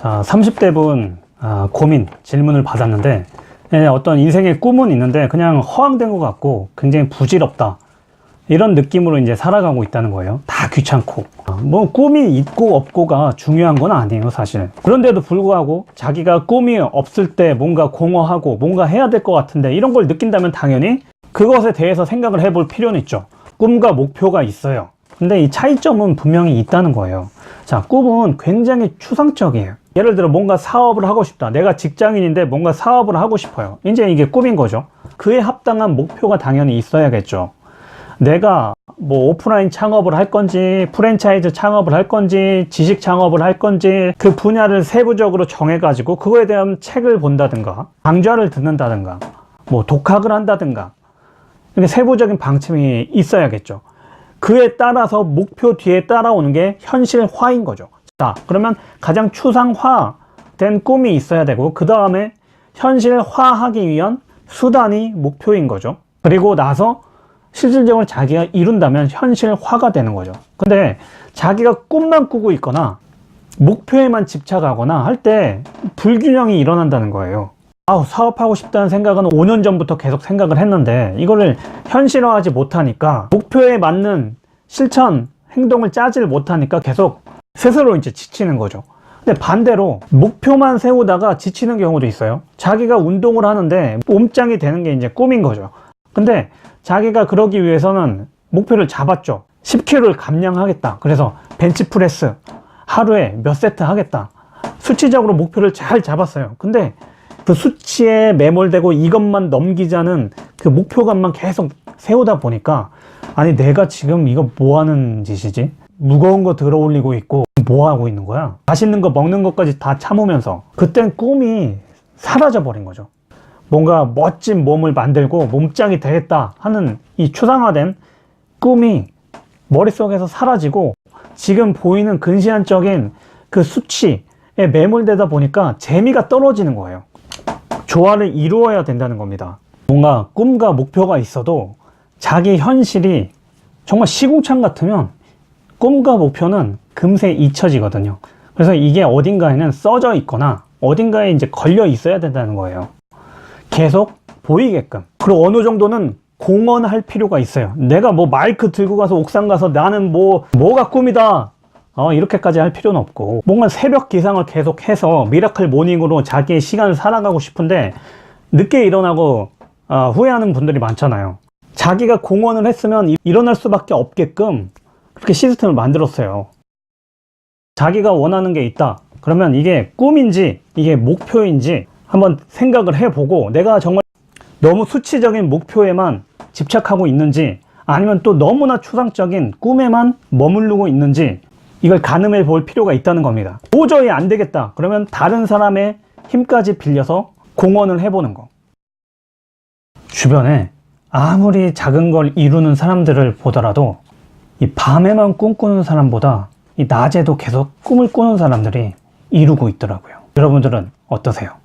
자, 30대 분 아, 고민 질문을 받았는데 예, 어떤 인생의 꿈은 있는데 그냥 허황된 것 같고 굉장히 부질없다. 이런 느낌으로 이제 살아가고 있다는 거예요. 다 귀찮고. 아, 뭐 꿈이 있고 없고가 중요한 건 아니에요, 사실. 그런데도 불구하고 자기가 꿈이 없을 때 뭔가 공허하고 뭔가 해야 될 것 같은데 이런 걸 느낀다면 당연히 그것에 대해서 생각을 해볼 필요는 있죠. 꿈과 목표가 있어요. 근데 이 차이점은 분명히 있다는 거예요. 자, 꿈은 굉장히 추상적이에요. 예를 들어 뭔가 사업을 하고 싶다. 내가 직장인인데 뭔가 사업을 하고 싶어요. 이제 이게 꿈인 거죠. 그에 합당한 목표가 당연히 있어야겠죠. 내가 뭐 오프라인 창업을 할 건지 프랜차이즈 창업을 할 건지 지식 창업을 할 건지 그 분야를 세부적으로 정해가지고 그거에 대한 책을 본다든가 강좌를 듣는다든가 뭐 독학을 한다든가 이렇게 세부적인 방침이 있어야겠죠. 그에 따라서 목표 뒤에 따라오는 게 현실화인 거죠. 자, 그러면 가장 추상화된 꿈이 있어야 되고, 그 다음에 현실화하기 위한 수단이 목표인 거죠. 그리고 나서 실질적으로 자기가 이룬다면 현실화가 되는 거죠. 근데 자기가 꿈만 꾸고 있거나 목표에만 집착하거나 할 때 불균형이 일어난다는 거예요. 아우, 사업하고 싶다는 생각은 5년 전부터 계속 생각을 했는데 이거를 현실화하지 못하니까 목표에 맞는 실천 행동을 짜질 못하니까 계속 스스로 이제 지치는 거죠. 근데 반대로 목표만 세우다가 지치는 경우도 있어요. 자기가 운동을 하는데 몸짱이 되는 게 이제 꿈인 거죠. 근데 자기가 그러기 위해서는 목표를 잡았죠. 10kg를 감량하겠다. 그래서 벤치프레스 하루에 몇 세트 하겠다. 수치적으로 목표를 잘 잡았어요. 근데 그 수치에 매몰되고 이것만 넘기자는 그 목표감만 계속 세우다 보니까 아니 내가 지금 이거 뭐 하는 짓이지? 무거운 거 들어 올리고 있고 뭐 하고 있는 거야? 맛있는 거 먹는 것까지 다 참으면서 그땐 꿈이 사라져 버린 거죠. 뭔가 멋진 몸을 만들고 몸짱이 되겠다 하는 이 추상화된 꿈이 머릿속에서 사라지고 지금 보이는 근시안적인 그 수치에 매몰되다 보니까 재미가 떨어지는 거예요. 조화를 이루어야 된다는 겁니다. 뭔가 꿈과 목표가 있어도 자기 현실이 정말 시궁창 같으면 꿈과 목표는 금세 잊혀지거든요. 그래서 이게 어딘가에는 써져 있거나 어딘가에 이제 걸려 있어야 된다는 거예요. 계속 보이게끔. 그리고 어느 정도는 공언할 필요가 있어요. 내가 뭐 마이크 들고 가서 옥상 가서 나는 뭐, 뭐가 꿈이다. 어, 이렇게까지 할 필요는 없고. 뭔가 새벽 기상을 계속 해서 미라클 모닝으로 자기의 시간을 살아가고 싶은데 늦게 일어나고 어, 후회하는 분들이 많잖아요. 자기가 공언을 했으면 이- 일어날 수밖에 없게끔 그렇게 시스템을 만들었어요. 자기가 원하는 게 있다. 그러면 이게 꿈인지 이게 목표인지 한번 생각을 해보고 내가 정말 너무 수치적인 목표에만 집착하고 있는지 아니면 또 너무나 추상적인 꿈에만 머무르고 있는지 이걸 가늠해 볼 필요가 있다는 겁니다. 도저히 안 되겠다. 그러면 다른 사람의 힘까지 빌려서 공헌을 해보는 거. 주변에 아무리 작은 걸 이루는 사람들을 보더라도 이 밤에만 꿈꾸는 사람보다 이 낮에도 계속 꿈을 꾸는 사람들이 이루고 있더라고요. 여러분들은 어떠세요?